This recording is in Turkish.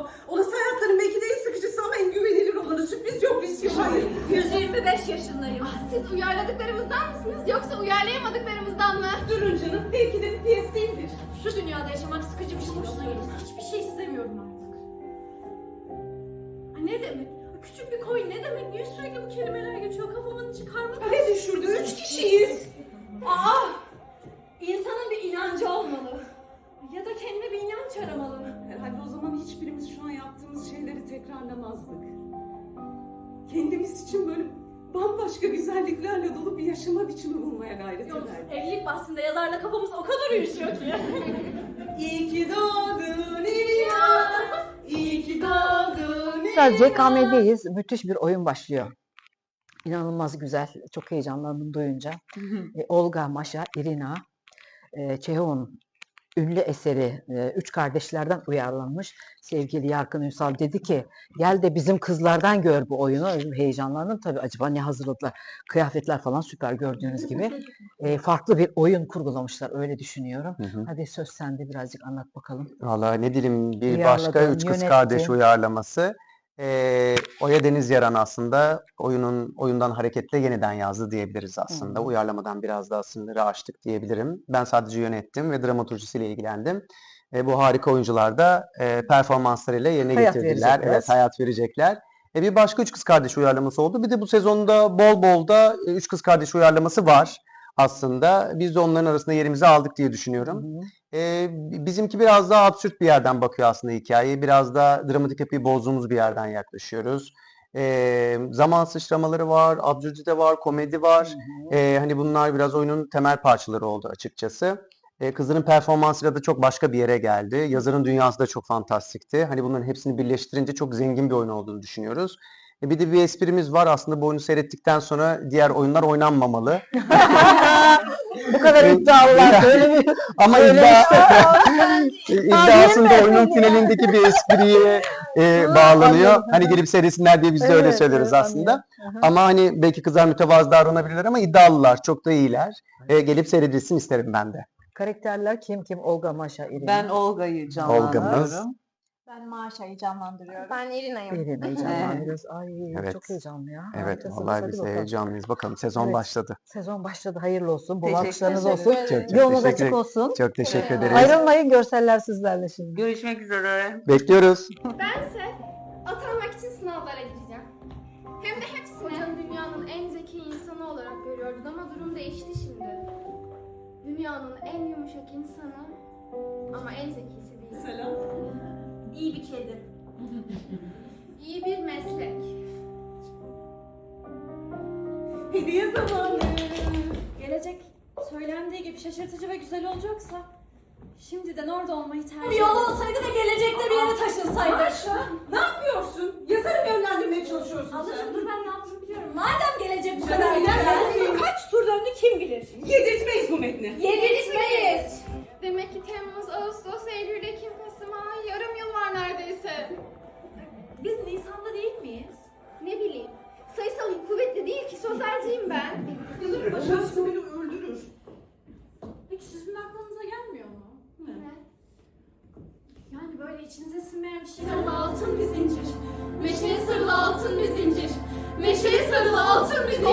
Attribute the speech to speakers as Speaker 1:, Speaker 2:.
Speaker 1: o. Olası hayatların belki de en sıkıcısı ama en güvenilir olanı. Sürpriz yok, risk yok. Hayır.
Speaker 2: 125 yaşındayım. Siz uyarladıklarımızdan mısınız yoksa uyarlayamadıklarımızdan mı?
Speaker 1: Durun canım, belki de bir piyes değildir.
Speaker 2: Şu dünyada yaşamak sıkıcı bir şey hoşuna gidiyor. Hiçbir şey istemiyorum artık. Ay ne demek? Küçük bir koy ne demek? Niye sürekli bu kelimeler geçiyor? Kafamın içi karma
Speaker 1: Ne düşürdü? Üç hiçbirimiz şu an yaptığımız şeyleri tekrarlamazdık. Kendimiz için böyle bambaşka güzelliklerle dolu bir yaşama biçimi bulmaya gayret
Speaker 2: Yok,
Speaker 1: ederdik.
Speaker 2: evlilik bahsinde yazarla kafamız o kadar uyuşuyor ki.
Speaker 1: İyi ki doğdun İlya. İyi ki doğdun İlya.
Speaker 3: CKM'deyiz. Müthiş bir oyun başlıyor. İnanılmaz güzel. Çok heyecanlandım duyunca. E, Olga, Maşa, Irina, e, Çehov'un ünlü eseri e, Üç Kardeşlerden uyarlanmış. Sevgili Yarkın Ünsal dedi ki gel de bizim kızlardan gör bu oyunu. Heyecanlandım tabii acaba ne hazırladılar. Kıyafetler falan süper gördüğünüz gibi. E, farklı bir oyun kurgulamışlar öyle düşünüyorum.
Speaker 4: Hı hı.
Speaker 3: Hadi söz sende birazcık anlat bakalım.
Speaker 4: Valla ne dilim bir
Speaker 3: Uyarladı,
Speaker 4: başka Üç Kız Kardeş
Speaker 3: yönetti.
Speaker 4: uyarlaması. Ee, Oya Deniz Yaran aslında oyunun oyundan hareketle yeniden yazdı diyebiliriz aslında.
Speaker 3: Hı.
Speaker 4: Uyarlamadan biraz daha sınırı aştık diyebilirim. Ben sadece yönettim ve dramaturjisiyle ilgilendim. E, bu harika oyuncular da e, performanslarıyla yerine
Speaker 3: Hayat
Speaker 4: getirdiler. Evet, hayat verecekler. E, bir başka Üç Kız Kardeş uyarlaması oldu. Bir de bu sezonda bol bol da e, Üç Kız Kardeş uyarlaması var aslında. Biz de onların arasında yerimizi aldık diye düşünüyorum.
Speaker 3: Hı hı.
Speaker 4: Ee, bizimki biraz daha absürt bir yerden bakıyor aslında hikayeyi. Biraz da dramatik yapıyı bozduğumuz bir yerden yaklaşıyoruz. Ee, zaman sıçramaları var, absürdite var, komedi var.
Speaker 3: Hı hı.
Speaker 4: Ee, hani bunlar biraz oyunun temel parçaları oldu açıkçası. Ee, kızların performansıyla da çok başka bir yere geldi. Yazarın dünyası da çok fantastikti. Hani bunların hepsini birleştirince çok zengin bir oyun olduğunu düşünüyoruz. E, bir de bir esprimiz var aslında bu oyunu seyrettikten sonra diğer oyunlar oynanmamalı.
Speaker 3: Bu kadar iddialılar böyle bir
Speaker 4: Ama
Speaker 3: Öyle
Speaker 4: iddia, iddiasında
Speaker 3: Aa,
Speaker 4: oyunun finalindeki bir espriye e, bağlanıyor. Hani gelip seyretsinler diye biz de öyle
Speaker 3: Evet,
Speaker 4: söylüyoruz
Speaker 3: evet,
Speaker 4: aslında. Ama hani belki kızlar mütevazı davranabilirler ama iddialılar. Çok da iyiler. E, gelip seyredilsin isterim ben de.
Speaker 3: Karakterler kim kim? Olga, Maşa, Irina.
Speaker 5: Ben Olga'yı
Speaker 4: Olgamız.
Speaker 2: Ben Maşa'yı canlandırıyorum.
Speaker 6: Ben Irina'yım.
Speaker 3: Irina'yı canlandırıyoruz. Ay
Speaker 4: Evet.
Speaker 3: çok heyecanlı ya.
Speaker 4: Evet
Speaker 3: Harikasınız.
Speaker 4: vallahi
Speaker 3: Hadi
Speaker 4: biz
Speaker 3: bakalım.
Speaker 4: heyecanlıyız. Bakalım sezon
Speaker 3: Evet.
Speaker 4: başladı.
Speaker 3: Sezon başladı. Hayırlı olsun. Bol
Speaker 5: Teşekkür
Speaker 3: alkışlarınız
Speaker 5: ederim.
Speaker 3: olsun.
Speaker 4: Çok çok
Speaker 3: Yolunuz
Speaker 4: teşekkür,
Speaker 3: açık olsun.
Speaker 4: çok teşekkür ederiz.
Speaker 3: Ayrılmayın. Görseller sizlerle şimdi.
Speaker 5: Görüşmek üzere.
Speaker 4: Bekliyoruz.
Speaker 6: Bense atanmak için sınavlara gireceğim. Hem de hepsini. Hocanın dünyanın en zeki insanı olarak görüyordun ama durum değişti şimdi. Dünyanın en yumuşak insanı ama en zekisi değil.
Speaker 2: İyi bir kedi.
Speaker 6: İyi bir meslek.
Speaker 1: Hediye zamanı.
Speaker 2: Gelecek söylendiği gibi şaşırtıcı ve güzel olacaksa şimdiden orada olmayı tercih
Speaker 7: Bir yol olsaydı da gelecekte bir yere taşınsaydı.
Speaker 1: Ayşe, ne yapıyorsun? Yazarı yönlendirmeye çalışıyorsun
Speaker 2: Ablacığım
Speaker 1: sen?
Speaker 2: dur ben ne yaptığımı biliyorum.
Speaker 7: Madem gelecek bu kadar güzel. Kaç tur döndü kim bilir?
Speaker 1: Yedirtmeyiz bu metni.
Speaker 7: Yedirtmeyiz.
Speaker 6: Demek ki Temmuz, Ağustos,
Speaker 1: Başarısı beni öldürür.
Speaker 2: Hiç sizin aklınıza gelmiyor mu?
Speaker 6: Ne?
Speaker 2: Yani böyle içinize sinmeyen bir şey
Speaker 6: Sarılı altın bir zincir. Meşeye sarılı altın bir zincir. Meşeye sarılı altın bir zincir.